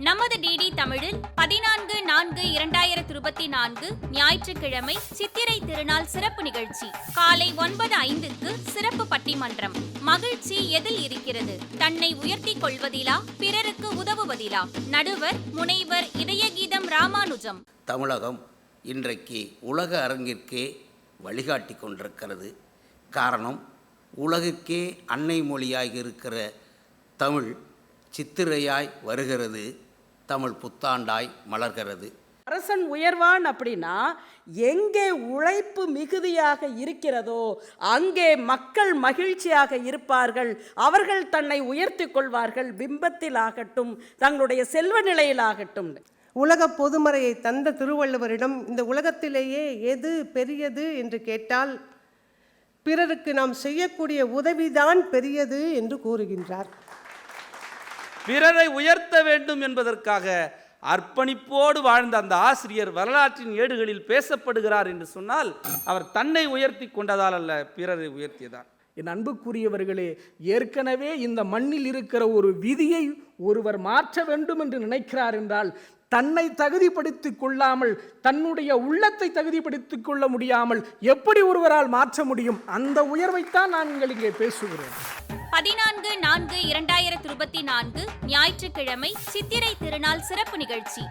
நமது டிடி தமிழில் பதினான்கு நான்கு இரண்டாயிரத்தி இருபத்தி நான்கு ஞாயிற்றுக்கிழமை சித்திரை திருநாள் சிறப்பு நிகழ்ச்சி. காலை ஒன்பது ஐந்துக்கு சிறப்பு பட்டிமன்றம். மகிழ்ச்சி எதில் இருக்கிறது? தன்னை உயர்த்தி கொள்வதிலா? பிறருக்கு உதவுவதிலா? நடுவர் முனைவர் இதயகீதம் ராமானுஜம். தமிழகம் இன்றைக்கு உலக அரங்கிற்கே வழிகாட்டி கொண்டிருக்கிறது. காரணம் உலகுக்கே அன்னை மொழியாக இருக்கிற தமிழ் சித்திரையாய் வருகிறது. தமிழ் புத்தாண்டாய் மலர்கிறது. அரசன் உயர்வான் அப்படின்னா எங்கே உழைப்பு மிகுதியாக இருக்கிறதோ அங்கே மக்கள் மகிழ்ச்சியாக இருப்பார்கள். அவர்கள் தன்னை உயர்த்தி கொள்வார்கள். பிம்பத்தில் ஆகட்டும் தங்களுடைய செல்வ நிலையிலாகட்டும் உலக பொதுமறையை தந்த திருவள்ளுவரிடம் இந்த உலகத்திலேயே எது பெரியது? என்று கேட்டால் பிறருக்கு நாம் செய்யக்கூடிய உதவிதான் பெரியது என்று கூறுகின்றார். பிறரை உயர்த்த வேண்டும் என்பதற்காக அர்ப்பணிப்போடு வாழ்ந்த அந்த ஆசிரியர் வரலாற்றின் ஏடுகளில் பேசப்படுகிறார் என்று சொன்னால் அவர் தன்னை உயர்த்தி கொண்டதால் அல்ல பிறரை உயர்த்தியதான் என் அன்புக்குரியவர்களே ஏற்கனவே இந்த மண்ணில் இருக்கிற ஒரு விதியை ஒருவர் மாற்ற வேண்டும் என்று நினைக்கிறார் என்றால் தன்னை தகுதிப்படுத்திக் கொள்ளாமல் தன்னுடைய உள்ளத்தை தகுதிப்படுத்திக் கொள்ள முடியாமல் எப்படி ஒருவரால் மாற்ற முடியும்? அந்த உயர்வைத்தான் நான் இங்கே பேசுகிறோம் பதினான்கு நான்கு இரண்டாயிரத்து இருபத்தி நான்கு ஞாயிற்றுக்கிழமை சித்திரை திருநாள் சிறப்பு நிகழ்ச்சி.